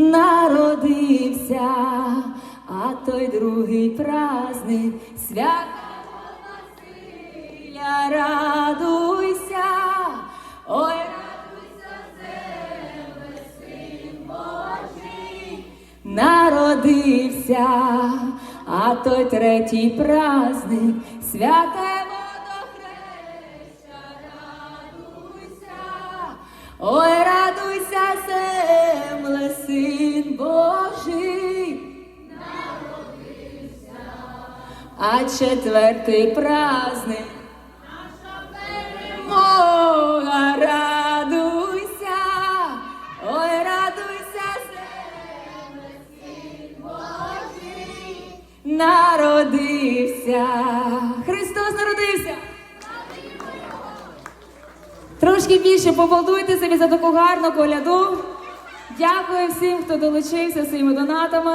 радуйся, а той другий праздник святого Василя, радуйся, ой, радуйся, земле, син Божий, народився, а той третій праздник святе водохреща, радуйся, ой, А четвертий праздник наша перемога, радуйся, ой, радуйся, син Божий, народився. Христос народився. Трошки більше побалдуйте собі за таку гарну коляду. Дякую всім, хто долучився своїми донатами.